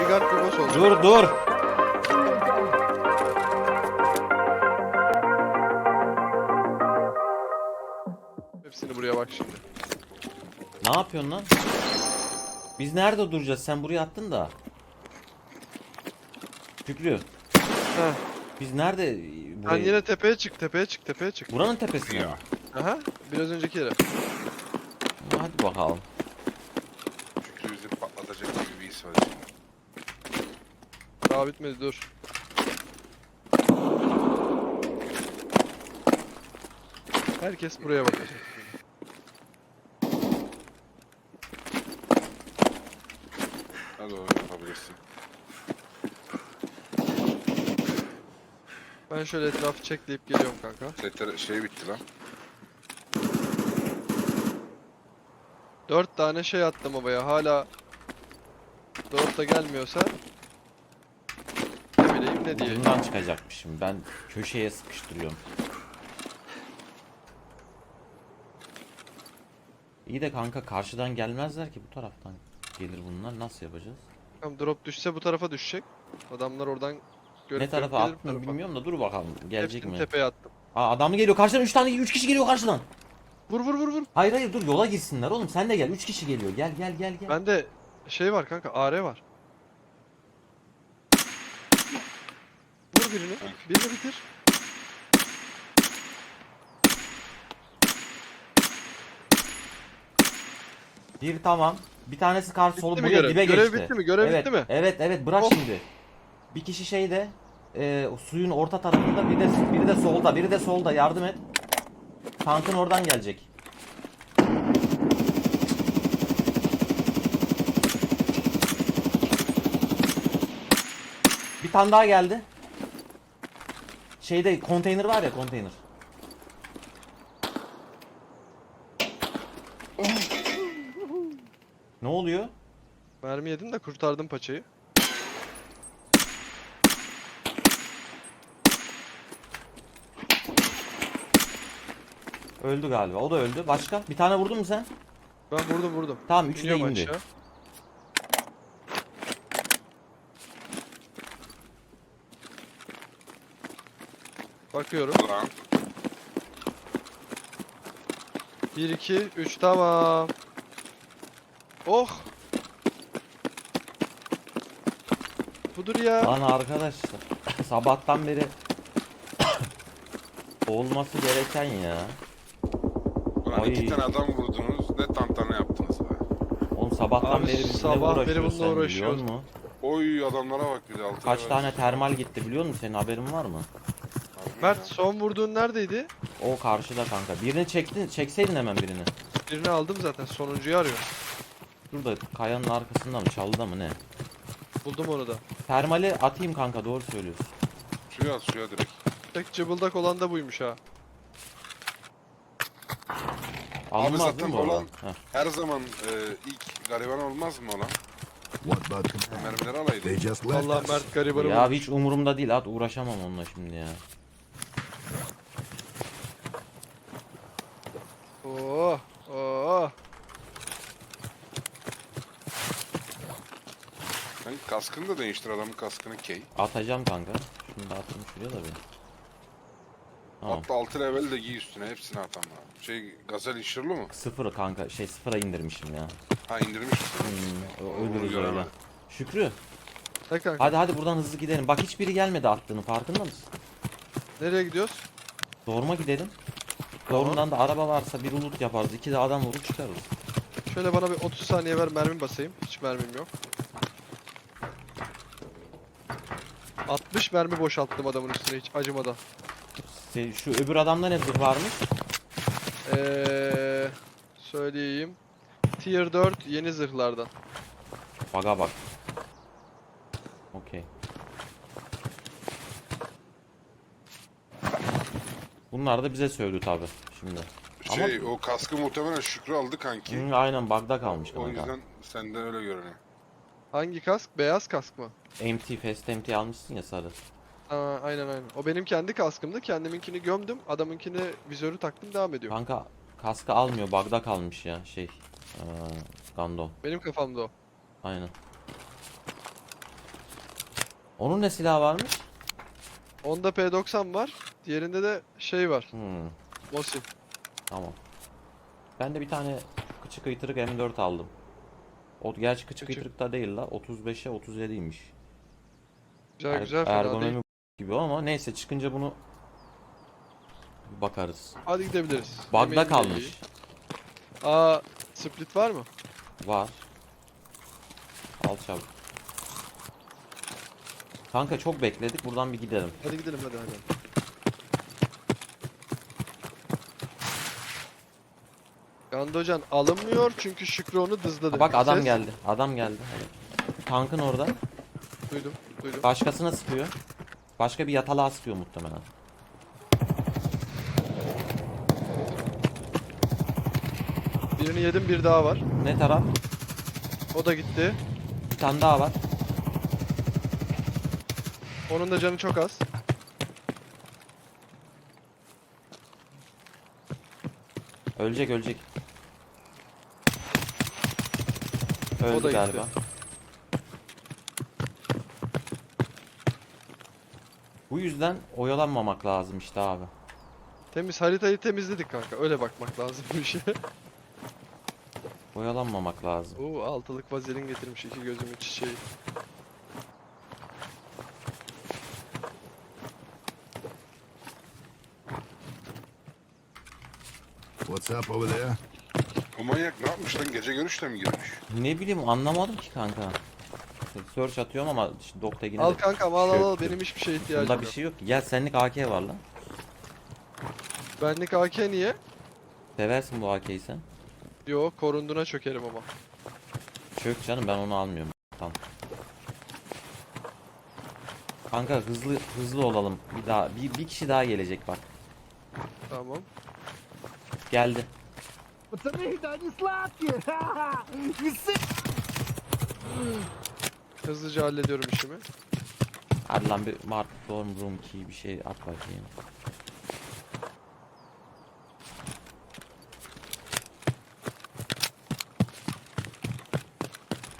Bir boss oldu. Dur dur. Hepsini buraya bak şimdi. Ne yapıyorsun lan? Biz nerede duracağız? Sen buraya attın da. Şükrü. Heh. Biz nerede? Sen Burayı... yine tepeye çık, tepeye çık, tepeye çık. Buranın tepesine mi? Aha, biraz önceki yere. Hadi bakalım. Şükrü bizi patlatacak gibi bir his var. Daha bitmedi dur. Herkes buraya bakacak. Hadi oğlum yapabilirsin. Ben şöyle etrafı çekleyip geliyorum kanka. Setler şey bitti lan. Dört tane şey attım havaya. Hala dört da gelmiyorsa diyeyim. Ucundan çıkacakmışım. Ben köşeye sıkıştırıyorum. İyi de kanka karşıdan gelmezler ki bu taraftan gelir bunlar. Nasıl yapacağız? Tamam, drop düşse bu tarafa düşecek. Adamlar oradan görüp ne tarafa görüp gelir bu attığını tarafa. bilmiyorum da dur bakalım. Gelecek Hepsini mi? tepeye attım. Aa adam geliyor karşıdan 3 tane 3 kişi geliyor karşıdan. Vur vur vur vur. Hayır hayır dur yola girsinler oğlum sen de gel 3 kişi geliyor gel gel gel gel. Bende şey var kanka AR var. Vur birini. Birini bitir. Bir tamam. Bir tanesi karşı solu buraya görev? dibe Görev geçti. bitti mi? Görev evet, bitti mi? Evet evet bırak Oh. şimdi. Bir kişi şeyde e, suyun orta tarafında bir de biri de solda biri de solda yardım et. Tankın oradan gelecek. Bir tane daha geldi. Şeyde konteyner var ya konteyner. Ne oluyor? Mermi yedim de kurtardım paçayı. Öldü galiba. O da öldü. Başka? Bir tane vurdun mu sen? Ben vurdum vurdum. Tamam üçü de İniyorum indi. aşağı. Bakıyorum. Lan. 1 2 3 tamam. Oh. Budur ya. Lan arkadaşlar sabahtan beri olması gereken ya. Ulan Ay. iki tane adam vurdunuz. Ne tantana yaptınız be. Oğlum sabahtan Abi beri biz ne sabah beri uğraşıyoruz bununla uğraşıyoruz. biliyor musun? Oy adamlara bak bir de altına Kaç tane termal gitti biliyor musun? Senin haberin var mı? Mert son vurduğun neredeydi? O karşıda kanka. Birini çektin, çekseydin hemen birini. Birini aldım zaten sonuncuyu arıyor. Şurada kayanın arkasında mı, çalıda mı ne? Buldum onu da. Termali atayım kanka doğru söylüyorsun. Suya at suya direkt. Tek cıbıldak olan da buymuş ha. Alınmaz zaten mi olan- Heh. Her zaman e, ilk gariban olmaz mı olan? What about them? Mermileri alaydı. They just left Allah us. Mert garibanı Ya hiç umurumda değil at uğraşamam onunla şimdi ya. Oh, oh. Sen kaskını da değiştir adamın kaskını key. Atacağım kanka. Şunu da attım şuraya da bir. Tamam. Hatta 6 level de giy üstüne hepsini at ama. Şey gazel inşirli mu? Sıfır kanka şey sıfıra indirmişim ya. Ha indirmiş misin? Hmm, ölürüz öyle. Şükrü kanka? hadi hadi buradan hızlı gidelim. Bak hiçbiri gelmedi attığını farkında mısın? Nereye gidiyoruz? Zoruma gidelim. Zorundan da araba varsa bir loot yaparız. iki de adam vurup çıkarız. Şöyle bana bir 30 saniye ver mermi basayım. Hiç mermim yok. 60 mermi boşalttım adamın üstüne hiç acımadan. Se- Şu öbür adamda ne zırh varmış? Eee söyleyeyim. Tier 4 yeni zırhlardan. Baga bak. Bunlar da bize söylüyor tabi şimdi. Ama- Şey o kaskı muhtemelen Şükrü aldı kanki. Hı, aynen bug'da kalmış O kanka. yüzden senden öyle görünüyor. Hangi kask? Beyaz kask mı? MT, Fast MT almışsın ya sarı. Aa, aynen aynen. O benim kendi kaskımdı. Kendiminkini gömdüm. Adamınkini vizörü taktım devam ediyorum. Kanka kaskı almıyor bug'da kalmış ya şey. Ee, Gando. Benim kafamda o. Aynen. Onun ne silahı varmış? Onda P90 var. Diğerinde de şey var. Hmm, Mosin. tamam. Ben de bir tane kıçı kıytırık M4 aldım. O gerçi kıçı Kıçı- kıytırık da değil la. 35'e 37'ymiş. Güzel Er- güzel fena ergonomi değil. gibi ama neyse çıkınca bunu bakarız. Hadi gidebiliriz. Bug'da Yemeğin iyi. kalmış. Aa split var mı? Var. Al çabuk. Kanka çok bekledik. Buradan bir gidelim. Hadi gidelim hadi hadi. Gandocan alınmıyor çünkü Şükrü onu dızladı. Bak adam Ses- geldi. Adam geldi. Tankın orada. Duydum duydum. Başkasına sıkıyor. Başka bir yatalığa sıkıyor muhtemelen. Birini yedim bir daha var. Ne taraf? O da gitti. Bir tane daha var. Onun da canı çok az. Ölecek ölecek. O Öldü da galiba. gitti. Bu yüzden oyalanmamak lazım işte abi. Temiz haritayı temizledik kanka. Öyle bakmak lazım bu işe. Oyalanmamak lazım. Oo altılık vazelin getirmiş iki gözümün çiçeği. What's up over there? Bu manyak ne yapmış lan? Gece görüşle mi girmiş? Ne bileyim anlamadım ki kanka. Search atıyorum ama işte Dokta yine Al de kankam al al al çöktü. benim hiçbir şeye ihtiyacım Bunda bir yok. şey yok ki. Gel senlik AK var lan. Benlik AK niye? Seversin bu AK'yi sen. Yo korunduna çökerim ama. Çök canım ben onu almıyorum. Tamam. Kanka hızlı hızlı olalım. Bir daha bir, bir kişi daha gelecek bak. Tamam. Geldi. Пацаны, да они сладкие! Не ссы- Hızlıca hallediyorum işimi. Hadi lan bir Mark Storm Room key bir şey at bakayım.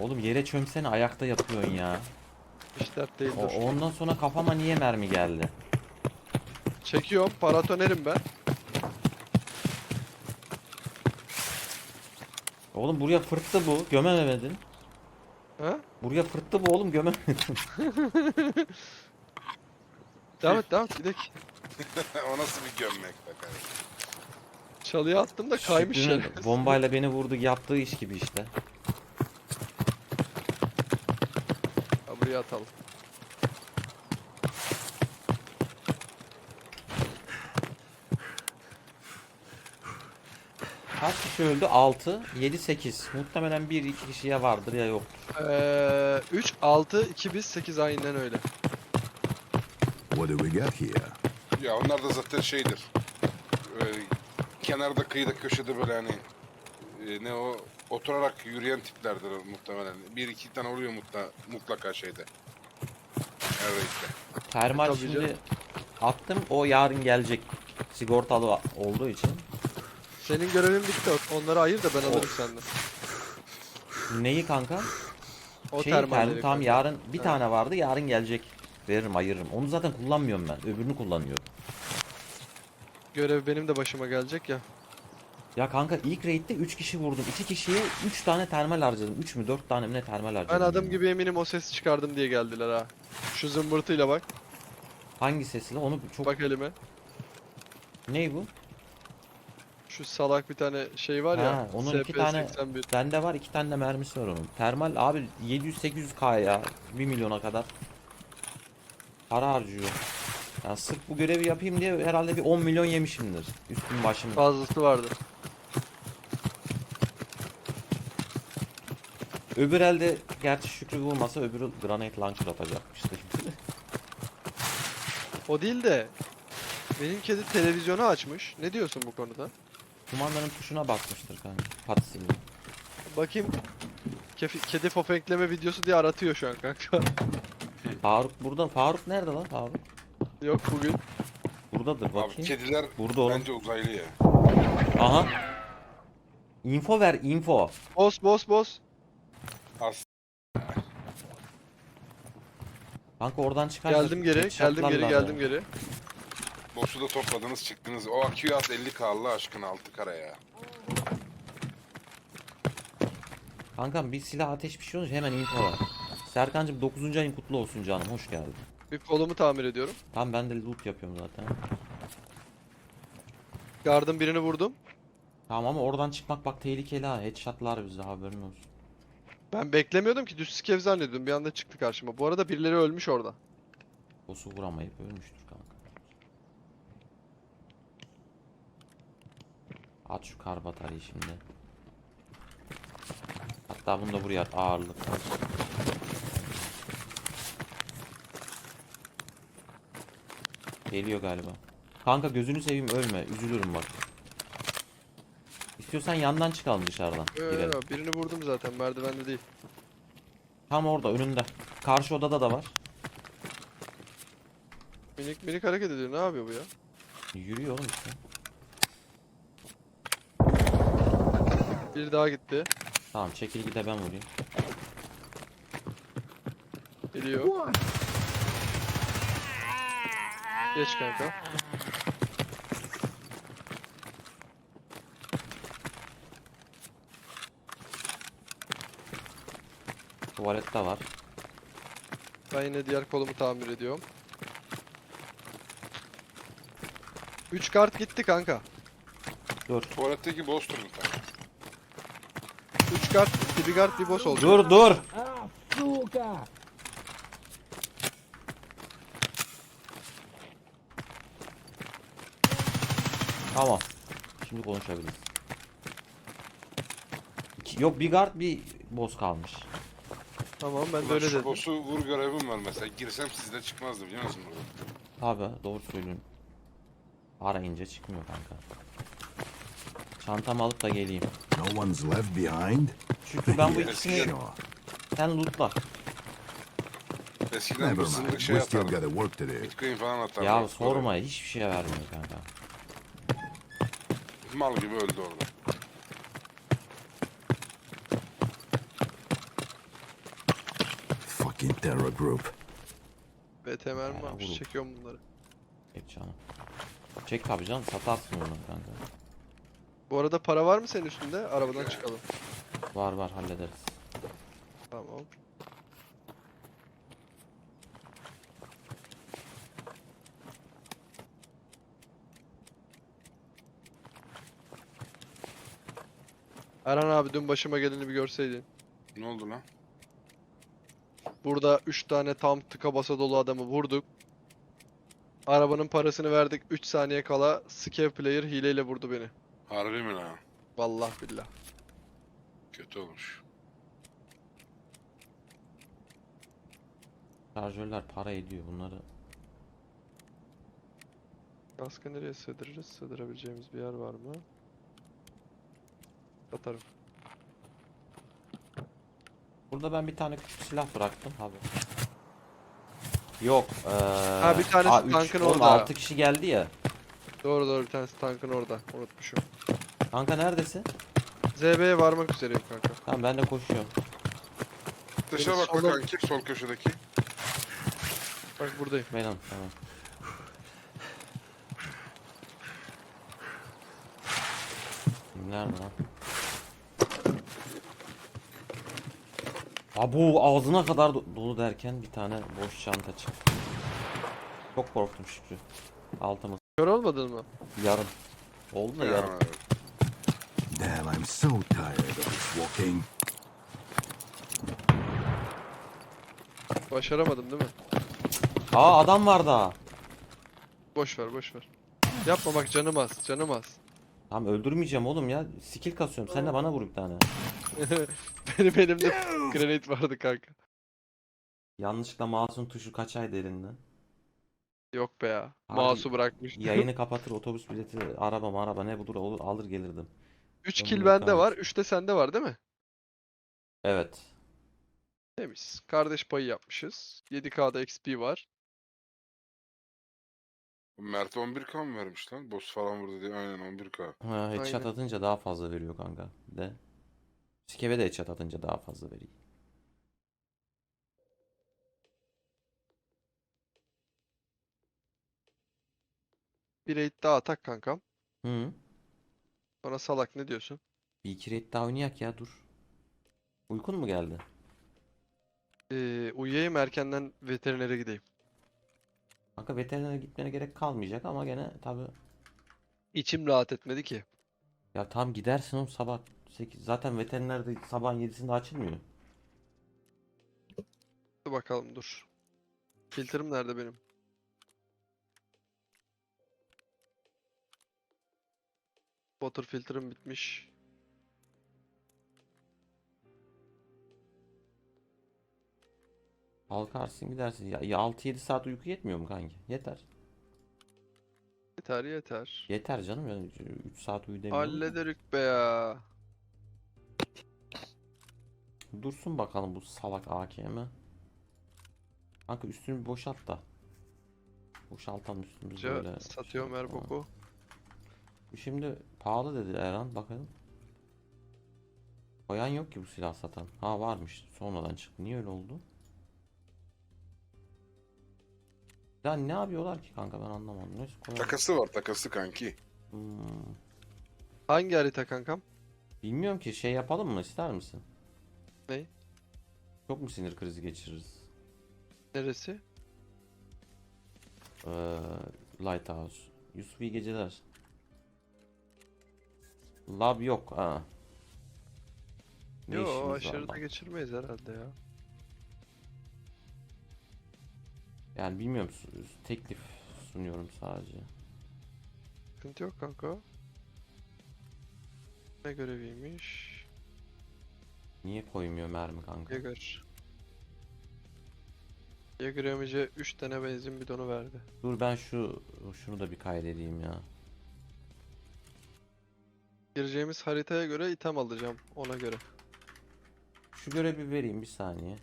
Oğlum yere çömsene ayakta yapıyorsun ya. Hiç dert değil O, dur. ondan sonra kafama niye mermi geldi? Çekiyorum paratonerim ben. Oğlum buraya fırttı bu. Gömemedin. Ha? Buraya fırttı bu oğlum gömemedin. Devam et devam et gidelim. o nasıl bir gömmek kardeşim? Çalıya attım da kaymış Şükrü'nün şerefsiz. bombayla beni vurdu yaptığı iş gibi işte. Ha, buraya atalım. Kaç kişi öldü? 6, 7, 8. Muhtemelen 1-2 kişiye vardır ya yok. Ee, 3, 6, 2, 1, 8 aynen öyle. What do we got here? Ya onlar da zaten şeydir. Böyle kenarda kıyıda köşede böyle hani e, ne o oturarak yürüyen tiplerdir muhtemelen. Bir iki tane oluyor mutla, mutlaka şeyde. Renkte. Termal Tabii şimdi canım. attım o yarın gelecek. Sigortalı olduğu için. Senin görevin bitti. Onları ayır da ben alırım senden. Neyi kanka? O şey termalleri term, tam yarın bir Ha. tane vardı yarın gelecek. Veririm ayırırım. Onu zaten kullanmıyorum ben. Öbürünü kullanıyorum. Görev benim de başıma gelecek ya. Ya kanka ilk raid'de 3 kişi vurdum. 2 kişiye 3 tane termal harcadım. 3 mü 4 tane mi ne termal Ben harcadım. adım ya. gibi eminim o sesi çıkardım diye geldiler ha. Şu zımbırtıyla bak. Hangi sesle? Onu çok... Bak elime. Ney bu? Şu salak bir tane şey var Ha, ya. onun iki tane SP81. bende var iki tane de mermisi var onun. Termal abi 700-800k ya 1 milyona kadar para harcıyor. Ya sırf bu görevi yapayım diye herhalde bir 10 milyon yemişimdir. Üstüm başım. Fazlası vardı. Öbür elde gerçi Şükrü vurmasa öbürü granate launcher atacakmıştı. O değil de benim kedi televizyonu açmış. Ne diyorsun bu konuda? Kumandanın tuşuna basmıştır kanka. Patisiyle. Bakayım. Kefi- kedi fofenkleme videosu diye aratıyor şu an kanka. Faruk burada. Faruk nerede lan Faruk? Yok bugün. Buradadır Abi bakayım. kediler Burada oğlum. bence uzaylı ya. Aha. Info ver info. Boss boss boss. As Kanka oradan çıkarsa Geldim geri, geldim geri, geldim geri. Boss'u da topladınız çıktınız. O aküyü at 50k Allah aşkına altı kara ya. Kankam bir silah ateş bir şey olunca hemen info var. Serkancım 9. ayın kutlu olsun canım hoş geldin. Bir kolumu tamir ediyorum. Tamam ben de loot yapıyorum zaten. Gardım birini vurdum. Tamam ama oradan çıkmak bak tehlikeli ha. Headshotlar bize haberin olsun. Ben beklemiyordum ki düz skev zannediyordum. Bir anda çıktı karşıma. Bu arada birileri ölmüş orada. Boss'u vuramayıp ölmüştür kanka. At şu kar bataryayı şimdi. Hatta bunu da buraya at ağırlık. Geliyor galiba. Kanka gözünü seveyim ölme. Üzülürüm bak. İstiyorsan yandan çıkalım dışarıdan. Yo, Girelim. birini vurdum zaten merdivende değil. Tam orada önünde. Karşı odada da var. Minik minik hareket ediyor. Ne yapıyor bu ya? Yürüyor oğlum işte. Bir daha gitti. Tamam çekil gide ben vurayım. Geliyor. Geç kanka. Tuvalette var. Ben yine diğer kolumu tamir ediyorum. 3 kart gitti kanka. Dur. Tuvaletteki boss durun tamam. 3 kart gitti. Bir kart bir boss oldu. Dur dur. Suka! Tamam. Şimdi konuşabiliriz. İki- yok bir guard bir boss kalmış. Tamam ben de öyle dedim. boss'u vur görevim var mesela. Girsem sizde çıkmazdı biliyor musun burada? Abi doğru söylüyorsun. Arayınca çıkmıyor kanka. Çantamı alıp da geleyim. No one's left behind? Çünkü ben bu ikisini sen lootla. Eskiden Never mind. şey We still atardım. got work to do. Bitcoin falan atardım. Ya sorma hiçbir şey vermiyor kanka. Mal gibi öldü orada. Fucking terror group. BT mermi Ya, varmış. vurun. Çekiyorum bunları. Geç canım. Çek tabi canım satarsın onu kanka. Bu arada para var mı senin üstünde? Arabadan çıkalım. Var var hallederiz. Tamam. Erhan abi dün başıma geleni bir görseydin. Ne oldu lan? Burada 3 tane tam tıka basa dolu adamı vurduk. Arabanın parasını verdik 3 saniye kala Scav player hileyle vurdu beni. Harbi mi lan? Vallahi billah. Kötü olmuş. Şarjörler para ediyor bunları. Kaskı nereye sığdırırız? Sığdırabileceğimiz bir yer var mı? Atarım. Burada ben bir tane küçük silah bıraktım abi. Yok. Eee Ha, bir tanesi A3. tankın Oğlum, orada. 6 kişi geldi ya. Doğru doğru bir tanesi tankın orada. Unutmuşum. Kanka neredesin? ZB'ye varmak üzereyim kanka. Tamam ben de koşuyorum. Dışarı bak solda- kanki sol köşedeki. Bak buradayım. Benim tamam. Nerede lan? Abu ağzına kadar do- dolu derken bir tane boş çanta çıktı. Çok korktum Şükrü. Altımız Kör olmadın mı? yarım. Oldu da yarım. Ya, so tired of this walking. Başaramadım değil mi? Aa adam var daha. Boş ver boş ver. Yapma bak canım az canım az. Tamam öldürmeyeceğim oğlum ya. Skill kasıyorum. Sen de bana vur bir tane. Benim elimde granate vardı kanka. Yanlışlıkla mouse'un tuşu kaçaydı elinden. Yok be ya. Harbi Mouse'u bırakmış. Yayını kapatır otobüs bileti araba araba ne bulur olur, alır gelirdim. 3 kill bende var, 3 de sende var değil mi? Evet. Temiz. Kardeş payı yapmışız. 7K'da XP var. Mert 11k mı vermiş lan? Boss falan vurdu diye. Aynen 11k. Ha, headshot Aynen. atınca daha fazla veriyor kanka. Bir de. Skeve de headshot atınca daha fazla veriyor. Bir raid daha atak kankam. Hı. Sonra salak ne diyorsun? Bir iki raid daha oynayak ya dur. Uykun mu geldi? Ee, uyuyayım erkenden veterinere gideyim. Kanka veterinere gitmene gerek kalmayacak ama gene tabi İçim rahat etmedi ki. ya tam gidersin o sabah 8 zaten veterinerde de sabahın 7'sinde açılmıyor. Dur bakalım dur. Filtrim nerede benim? Water filtrim bitmiş. Kalkarsın gidersin. Ya, ya 6-7 saat uyku yetmiyor mu kanki? Yeter. Yeter yeter. Yeter canım yani 3 saat uyu demiyorum. Hallederik be ya. Dursun bakalım bu salak AKM. Kanka üstünü boşalt da. Boşaltalım üstümüzü böyle. satıyorum şey her boku. Şimdi pahalı dedi Erhan bakalım. Koyan yok ki bu silah satan. Ha varmış. Sonradan çıktı. Niye öyle oldu? Ya ne yapıyorlar ki kanka ben anlamadım. Neyse koyalım. Takası var takası kanki. Hmm. Hangi harita kankam? Bilmiyorum ki şey yapalım mı ister misin? Ney? Çok mu sinir krizi geçiririz? Neresi? Ee, Lighthouse. Yusuf iyi geceler. Lab yok ha. Ne Yo işimiz var aşırı da lan? geçirmeyiz herhalde ya. Yani bilmiyorum su- teklif sunuyorum sadece. Sıkıntı yok kanka. Ne göreviymiş? Niye koymuyor mermi kanka? Jäger. Jäger Emice 3 tane benzin bidonu verdi. Dur ben şu şunu da bir kaydedeyim ya. Gireceğimiz haritaya göre item alacağım ona göre. Şu görevi vereyim bir saniye.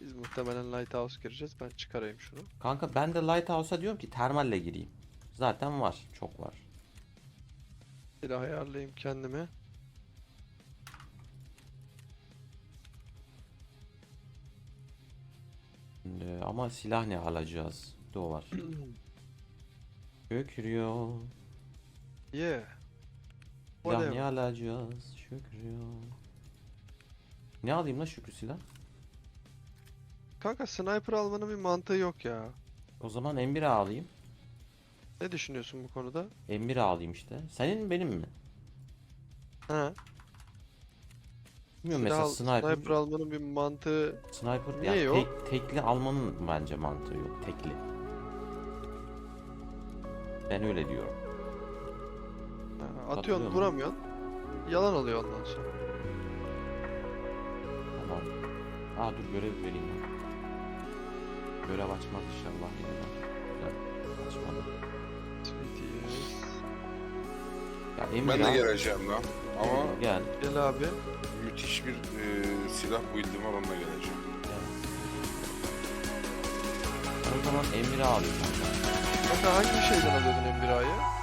Biz muhtemelen Lighthouse gireceğiz. Ben çıkarayım şunu. Kanka ben de Lighthouse'a diyorum ki termalle gireyim. Zaten var, çok var. Silah ayarlayayım kendime. Şimdi, ama silah ne alacağız? O var. Şükrüyor. Yeah. Silah ne Whatever. alacağız? Şükrüyor. Ne alayım la Şükrü silah? Kanka sniper almanın bir mantığı yok ya. O zaman M1 alayım. Ne düşünüyorsun bu konuda? M1 alayım işte. Senin mi benim mi? Ha. Bilmiyorum Silah mesela al- sniper. sniper almanın bir mantığı Sniper Niye ya yok? tek, tekli almanın bence mantığı yok. Tekli. Ben öyle diyorum. ha, atıyorsun vuramıyorsun. Yalan oluyor ondan sonra. Tamam. Aa dur görev vereyim ben. Görev açmaz inşallah yine ben. Açmadı. Ya Emir Ben de ya, geleceğim lan. Ama Gel. Gel abi. müthiş bir e, silah build'im var onunla geleceğim. gel. Ben o zaman Emir'i alayım. Kanka hangi şeyden alıyordun M1A'yı?